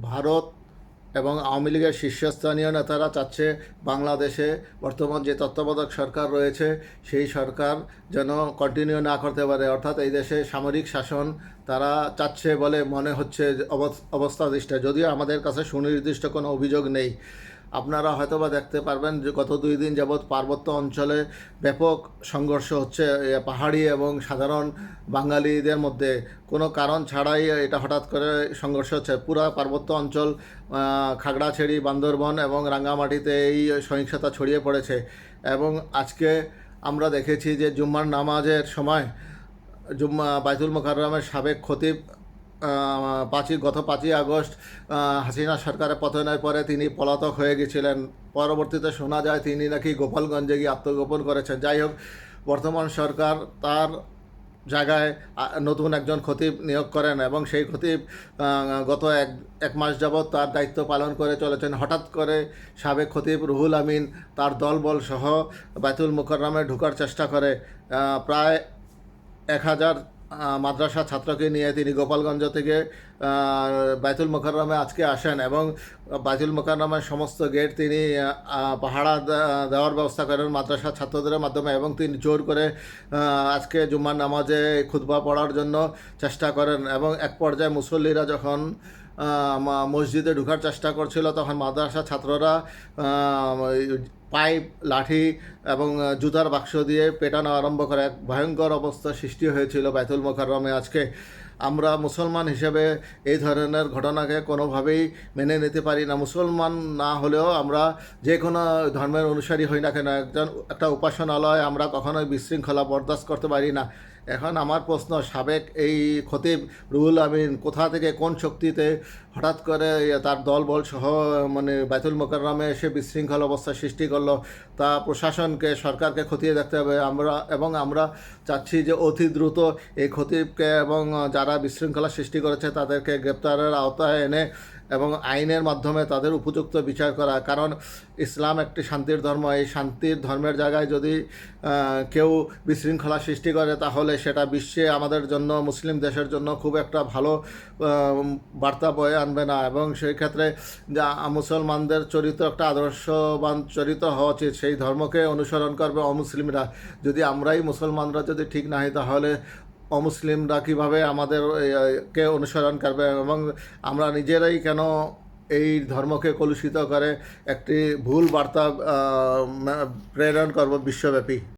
ভারত এবং আওয়ামী লীগের শীর্ষস্থানীয় নেতারা চাচ্ছে বাংলাদেশে বর্তমান যে তত্ত্বাবধায়ক সরকার রয়েছে, সেই সরকার যেন কন্টিনিউ না করতে পারে। অর্থাৎ এই দেশে সামরিক শাসন তারা চাচ্ছে বলে মনে হচ্ছে অবস- অবস্থা দৃষ্টা যদিও আমাদের কাছে সুনির্দিষ্ট কোনো অভিযোগ নেই। আপনারা হয়তোবা দেখতে পারবেন যে গত দুই দিন যাবৎ পার্বত্য অঞ্চলে ব্যাপক সংঘর্ষ হচ্ছে পাহাড়ি এবং সাধারণ বাঙালিদের মধ্যে। কোনো কারণ ছাড়াই এটা হঠাৎ করে সংঘর্ষ হচ্ছে। পুরা পার্বত্য অঞ্চল খাগড়াছড়ি, বান্দরবন এবং রাঙ্গামাটিতে এই সহিংসতা ছড়িয়ে পড়েছে। এবং আজকে আমরা দেখেছি যে জুম্মার নামাজের সময় জুম্মা বাইতুল মোকাররমের সাবেক খতিব পাঁচই, গত পাঁচই আগস্ট হাসিনা সরকারের পতনের পরে তিনি পলাতক হয়ে গেছিলেন। পরবর্তীতে শোনা যায় তিনি নাকি গোপালগঞ্জে গিয়ে আত্মগোপন করেছেন। যাই হোক, বর্তমান সরকার তার জায়গায় নতুন একজন খতিব নিয়োগ করেন এবং সেই খতিব গত এক এক মাস যাবৎ তার দায়িত্ব পালন করে চলেছেন। হঠাৎ করে সাবেক খতিব রুহুল আমিন তার দলবল সহ বাইতুল মুকররমে ঢোকার চেষ্টা করে। প্রায় এক হাজার মাদ্রাসা ছাত্রকে নিয়ে তিনি গোপালগঞ্জ থেকে বাইতুল মোকাররমে আজকে আসেন এবং বাইতুল মোকাররমের সমস্ত গেট তিনি পাহারা দেওয়ার ব্যবস্থা করেন মাদ্রাসা ছাত্রদের মাধ্যমে এবং তিনি জোর করে আজকে জুম্মার নামাজে খুতবা পড়ার জন্য চেষ্টা করেন এবং এক পর্যায়ে মুসল্লিরা যখন মসজিদে ঢোকার চেষ্টা করছিল তখন মাদ্রাসা ছাত্ররা পাইপ, লাঠি এবং জুতার বাক্স দিয়ে পেটানো আরম্ভ করে এক ভয়ঙ্কর অবস্থা সৃষ্টি হয়েছিল বাইতুল মোকাররমে। আজকে আমরা মুসলমান হিসেবে এই ধরনের ঘটনাকে কোনোভাবেই মেনে নিতে পারি না। মুসলমান না হলেও আমরা যে কোনো ধর্মের অনুসারী হই না কেন, একজন, একটা উপাসনালয় আমরা কখনোই বিশৃঙ্খলা বরদাস্ত করতে পারি না। এখন আমার প্রশ্ন, সাবেক এই খতিব রুহুল আমিন কোথা থেকে কোন শক্তিতে হঠাৎ করে তার দলবল সহ মানে বাইতুল মোকাররমে এসে বিশৃঙ্খল অবস্থা সৃষ্টি করল, তা প্রশাসনকে, সরকারকে খতিয়ে দেখতে হবে। আমরা, এবং আমরা চাচ্ছি যে অতি দ্রুত এই খতিবকে এবং যারা বিশৃঙ্খলা সৃষ্টি করেছে তাদেরকে গ্রেপ্তারের আওতায় এনে এবং আইনের মাধ্যমে তাদের উপযুক্ত বিচার করা। কারণ ইসলাম একটি শান্তির ধর্ম। এই শান্তির ধর্মের জায়গায় যদি কেউ বিশৃঙ্খলা সৃষ্টি করে, তাহলে সেটা বিশ্বে আমাদের জন্য, মুসলিম দেশের জন্য খুব একটা ভালো বার্তা বয়ে আনবে না। এবং সেই ক্ষেত্রে যা মুসলমানদের চরিত্র, একটা আদর্শবান চরিত্র হওয়া উচিত। সেই ধর্মকে অনুসরণ করবে অমুসলিমরা। যদি আমরাই মুসলমানরা যদি ঠিক না হই তাহলে অমুসলিমরা কীভাবে আমাদের কে অনুসরণ করবে এবং আমরা নিজেরাই কেন এই ধর্মকে কলুষিত করে একটি ভুল বার্তা প্রেরণ করব বিশ্বব্যাপী?